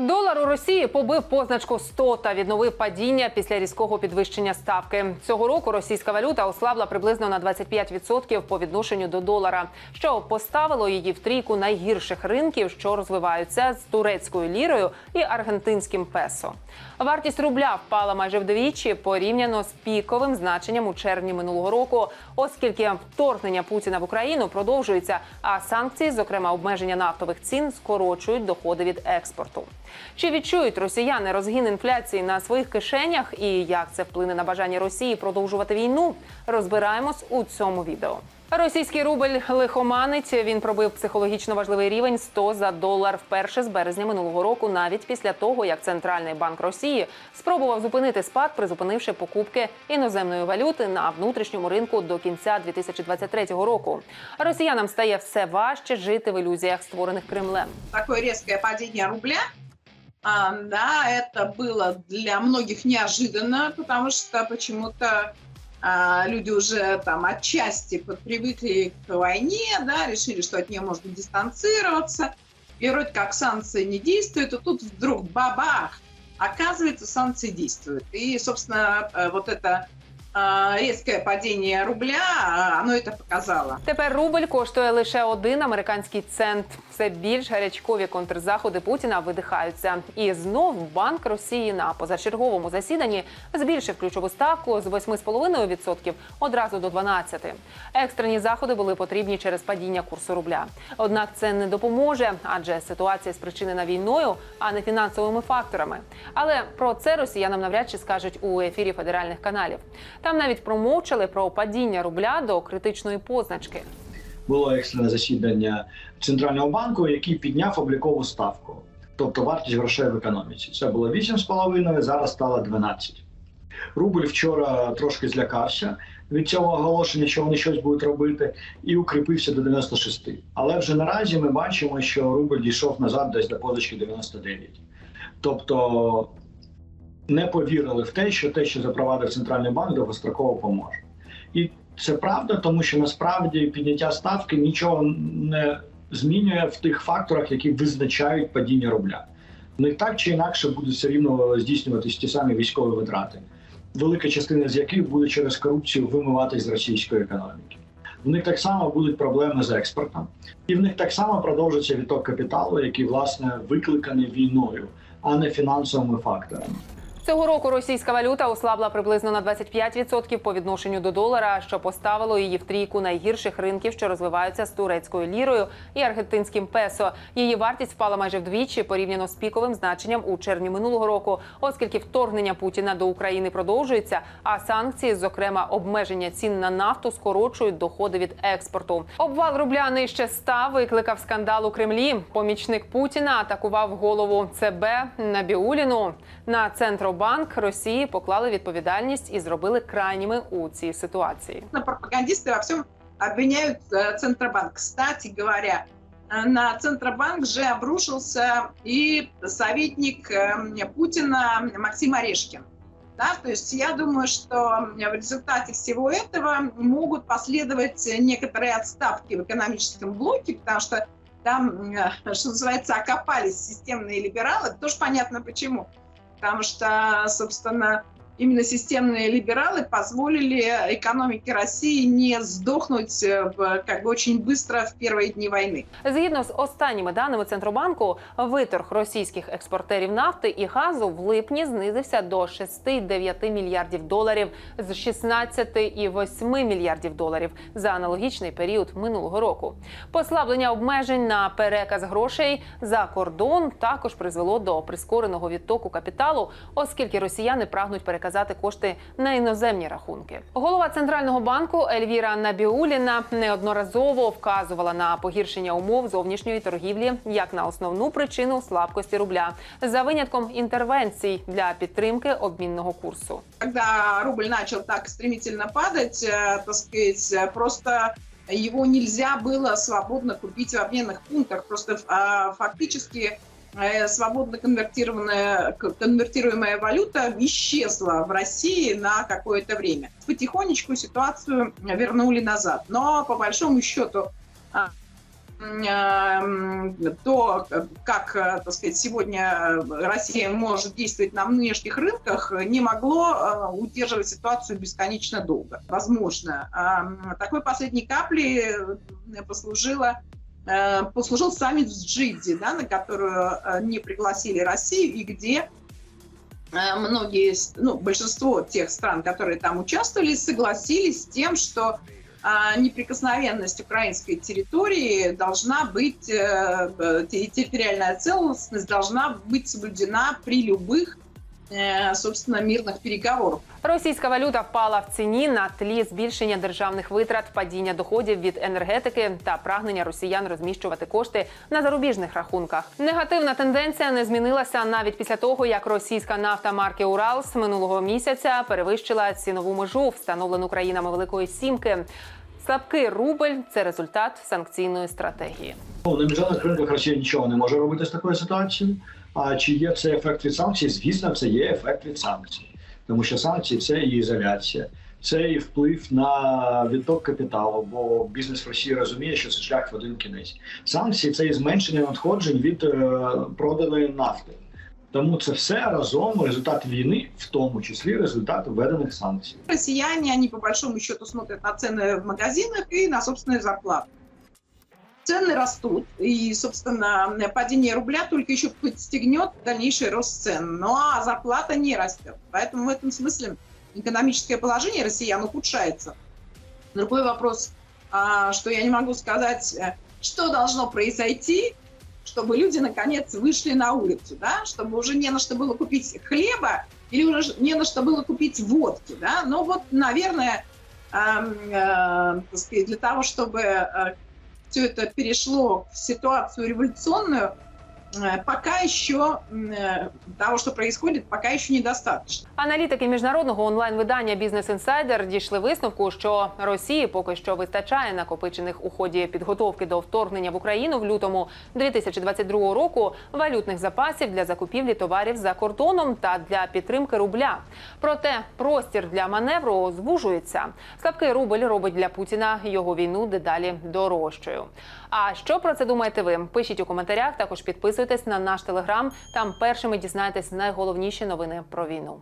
Долар у Росії побив позначку 100 та відновив падіння після різкого підвищення ставки. Цього року російська валюта ослабла приблизно на 25% по відношенню до долара, що поставило її в трійку найгірших ринків, що розвиваються з турецькою лірою і аргентинським песо. Вартість рубля впала майже вдвічі порівняно з піковим значенням у червні минулого року, оскільки вторгнення Путіна в Україну продовжується, а санкції, зокрема обмеження нафтових цін, скорочують доходи від експорту. Чи відчують росіяни розгін інфляції на своїх кишенях і як це вплине на бажання Росії продовжувати війну? Розбираємось у цьому відео. Російський рубль лихоманить. Він пробив психологічно важливий рівень 100 за долар вперше з березня минулого року, навіть після того, як центральний банк Росії спробував зупинити спад, призупинивши покупки іноземної валюти на внутрішньому ринку до кінця 2023 року. Росіянам стає все важче жити в ілюзіях, створених Кремлем. такое резкое падение рубля, да, это было для многих неожиданно, потому что почему-то а, люди уже там отчасти подпривыкли к войне, да, решили, что от нее можно дистанцироваться, и вроде как санкции не действуют, и тут вдруг бабах, оказывается, санкции действуют. И, собственно, э, вот это а, резкое падение рубля, оно это показало. Тепер рубль коштує лише один американський цент. Все більш гарячкові контрзаходи Путіна видихаються. І знов Банк Росії на позачерговому засіданні збільшив ключову ставку з 8,5% одразу до 12%. Екстрені заходи були потрібні через падіння курсу рубля. Однак це не допоможе, адже ситуація спричинена війною, а не фінансовими факторами. Але про це росіянам навряд чи скажуть у ефірі федеральних каналів. Там навіть промовчали про падіння рубля до критичної позначки. було екстрене засідання центрального банку, який підняв облікову ставку, тобто вартість грошей в економіці. Це було 8,5, зараз стало 12. Рубль вчора трошки злякався від цього оголошення, що вони щось будуть робити, і укріпився до 96. Але вже наразі ми бачимо, що рубль дійшов назад десь до позички 99. Тобто не повірили в те, що те, що запровадив центральний банк, довгостроково поможе. І це правда, тому що насправді підняття ставки нічого не змінює в тих факторах, які визначають падіння рубля. В них так чи інакше будуть все рівно здійснюватись ті самі військові витрати, велика частина з яких буде через корупцію вимиватись з російської економіки. В них так само будуть проблеми з експортом, і в них так само продовжиться відток капіталу, який власне викликаний війною, а не фінансовими факторами. Цього року російська валюта ослабла приблизно на 25% по відношенню до долара, що поставило її в трійку найгірших ринків, що розвиваються з турецькою лірою і аргентинським песо. Її вартість впала майже вдвічі порівняно з піковим значенням у червні минулого року, оскільки вторгнення Путіна до України продовжується, а санкції, зокрема обмеження цін на нафту, скорочують доходи від експорту. Обвал рубля нижче 100 викликав скандал у Кремлі. Помічник Путіна атакував голову ЦБ Набіуліну. На Центробанк Росії поклали відповідальність і зробили крайніми у цій ситуації. Но пропагандисты во всем обвиняют э, Центробанк. Кстати говоря, э, на Центробанк же обрушился и советник э, Путина Максим Орешкин. Да, то есть я думаю, что в результате всего этого могут последовать некоторые отставки в экономическом блоке, потому что там, э, что называется, окопались системные либералы. Тоже понятно почему. Потому что, собственно, именно системные либералы позволили экономике России не сдохнуть э, в, как бы очень быстро в первые дни войны. Згідно з останніми даними Центробанку, виторг російських експортерів нафти і газу в липні знизився до 6,9 мільярдів доларів з 16,8 мільярдів доларів за аналогічний період минулого року. Послаблення обмежень на переказ грошей за кордон також призвело до прискореного відтоку капіталу, оскільки росіяни прагнуть переказати кошти на іноземні рахунки. Голова центрального банку Ельвіра Набіуліна неодноразово вказувала на погіршення умов зовнішньої торгівлі як на основну причину слабкості рубля за винятком інтервенцій для підтримки обмінного курсу. Когда рубль начал так стремительно падать, э, так сказать, э, просто его нельзя было свободно купить в обменных пунктах. Просто а, фактически э, свободно конвертированная, конвертируемая валюта исчезла в России на какое-то время. Потихонечку ситуацию вернули назад. Но по большому счету а, м, то, как, э, так сказать, сегодня Россия может действовать на внешних рынках, не могло э, удерживать ситуацию бесконечно долго. Возможно, А, такой последней каплей э, послужило э, послужил саммит в Джидде, да, на которую э, не пригласили Россию, и где э, многие, ну, большинство тех стран, которые там участвовали, согласились с тем, что неприкосновенность украинской территории должна быть, э, э, те- территориальная целостность должна быть соблюдена при любых, э, собственно, мирных переговорах. Російська валюта впала в ціні на тлі збільшення державних витрат, падіння доходів від енергетики та прагнення росіян розміщувати кошти на зарубіжних рахунках. Негативна тенденція не змінилася навіть після того, як російська нафта марки Уралс минулого місяця перевищила цінову межу, встановлену країнами Великої Сімки. Слабкий рубль це результат санкційної стратегії. Ну, на міжнародних ринках Росія нічого не може робити з такою ситуацією. А чи є це ефект від санкцій? Звісно, це є ефект від санкцій, тому що санкції це і ізоляція, це і вплив на відток капіталу, бо бізнес в Росії розуміє, що це шлях в один кінець. Санкції це і зменшення надходжень від е, проданої нафти. Тому це все разом результат війни, в тому числі результат введених санкцій. Россияне, они по большому счету смотрят на цены в магазинах и на собственную зарплату. Цены растут, и, собственно, падение рубля только еще подстегнет дальнейший рост цен. Ну а зарплата не растет. Поэтому в этом смысле экономическое положение россиян ухудшается. Другой вопрос, а, что я не могу сказать, э, что должно произойти, чтобы люди наконец вышли на улицу, да, чтобы уже не на что было купить хлеба или уже не на что было купить водки, да. Но вот, наверное, эм, э, для того, чтобы все это перешло в ситуацию революционную, пока еще э, того, что происходит, пока еще недостаточно. Аналітики міжнародного онлайн-видання Бізнес Інсайдер дійшли висновку, що Росії поки що вистачає накопичених у ході підготовки до вторгнення в Україну в лютому 2022 року валютних запасів для закупівлі товарів за кордоном та для підтримки рубля. Проте простір для маневру звужується. Слабкий рубль робить для Путіна його війну дедалі дорожчою. А що про це думаєте ви? Пишіть у коментарях. Також підписуйтесь на наш телеграм. Там першими дізнаєтесь найголовніші новини про війну.